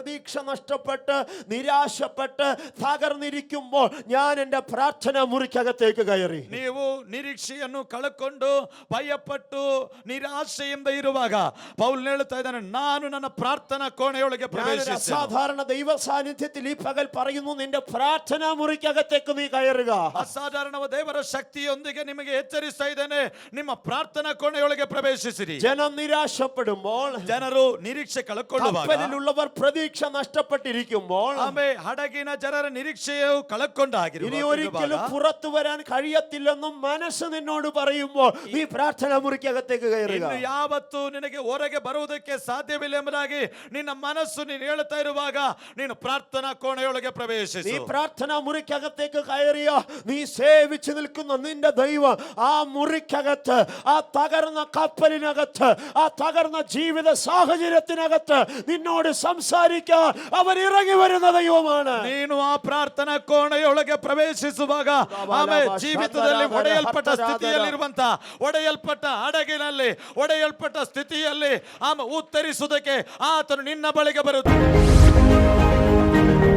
പ്രതീക്ഷ നഷ്ടപ്പെട്ട് നിരാശപ്പെട്ട് തകർന്നിരിക്കുമ്പോൾ ഞാൻ എൻ്റെ പ്രാർത്ഥന മുറിക്കകത്തേക്ക് കയറി ನೀವು ನಿರೀಕ್ಷೆಯನ್ನು ಕಳ್ಕೊಂಡು ಭಯಪಟ್ಟು ನಿರಾಶೆಯಿಂದ ಇರುವಾಗ ಪೌಲ್ ಹೇಳ್ತಾ ಇದ್ದಾನೆ ನಾನು ನನ್ನ ಪ್ರಾರ್ಥನಾ ಕೋಣೆಯೊಳಗೆ ഞാനൊരു ಪ್ರವೇಶಿಸಿ അസാധാരണ ദൈവ സാന്നിധ്യത്തിൽ ഈ പകൽ പറയുന്നു നിന്റെ പ്രാർത്ഥന മുറിക്കകത്തേക്ക് നീ കയറുക ಅಸಾಧಾರಣವ ದೇವರ ಶಕ್ತಿಯೊಂದಿಗೆ ನಿಮಗೆ ಎಚ್ಚರಿಸ್ತಾ ಇದ್ದೇನೆ ನಿಮ್ಮ ಪ್ರಾರ್ಥನಾ ಕೋಣೆಯೊಳಗೆ ಪ್ರವೇಶಿಸಿರಿ ജനം നിരാശപ്പെടുമ്പോൾ ಜನರು ನಿರೀಕ್ಷೆ ಕಳ್ಕೊಳ್ಳುವಾಗ കപ്പലിലുള്ളവർ പ്രതീക്ഷ നഷ്ടപ്പെട്ടിരിക്കുമ്പോൾ ಆಮೆ ಹಡಗಿನ ಜನರ ನಿರೀಕ್ಷೆಯು ಕಳ್ಕೊಂಡಾಗಿರುವ ഇനി ഒരിക്കലും പുറത്തു വരാൻ കഴിയത്തില്ലെന്നും മനസ്സ് നിന്നോട് പറയുമ്പോൾ നീ പ്രാർത്ഥന മുറിക്കകത്തേക്ക് കയറുക ಇನ್ನು ಯಾವತ್ತು ನಿನಗೆ ಹೊರಗೆ ಬರುವುದಕ್ಕೆ ಸಾಧ್ಯವಿಲ್ಲ ಎಂಬುದಾಗಿ ನಿನ್ನ ಮನಸ್ಸು ನೀನು ಹೇಳ್ತಾ ಇರುವಾಗ ನೀನು ಪ್ರಾರ್ಥನಾ ಕೋಣೆಯೊಳಗೆ നീ ಪ್ರವೇಶಿಸು പ്രാർത്ഥന മുറിക്കകത്തേക്ക് കയറിയ നീ സേവിച്ചു നിൽക്കുന്ന നിന്റെ ദൈവം ആ മുറിക്കകത്ത് ആ തകർന്ന കപ്പലിനകത്ത് ആ തകർന്ന ജീവിത സാഹചര്യത്തിനകത്ത് നിന്നോട് സംസാരിക്കാൻ അവൻ ഇറങ്ങി വരുന്ന ദൈവമാണ് ನೀನು ಆ ಪ್ರಾರ್ಥನಾ ಕೋಣೆಯೊಳಗೆ ಪ್ರವೇಶಿಸುವಾಗ ಆಮೇಲೆ ಜೀವಿತದಲ್ಲಿ ಒಡೆಯಲ್ಪಟ್ಟ ಸ್ಥಿತಿಯಲ್ಲಿರುವಂತ ಒಡೆಯಲ್ಪಟ್ಟ ಹಡಗಿನಲ್ಲಿ ಒಡೆಯಲ್ಪಟ್ಟ ಸ್ಥಿತಿಯಲ್ಲಿ ಆಮೇಲೆ ಉತ್ತರಿಸುವುದಕ್ಕೆ ಆತನು ನಿನ್ನ ಬಳಿಗೆ ಬರುತ್ತಾನೆ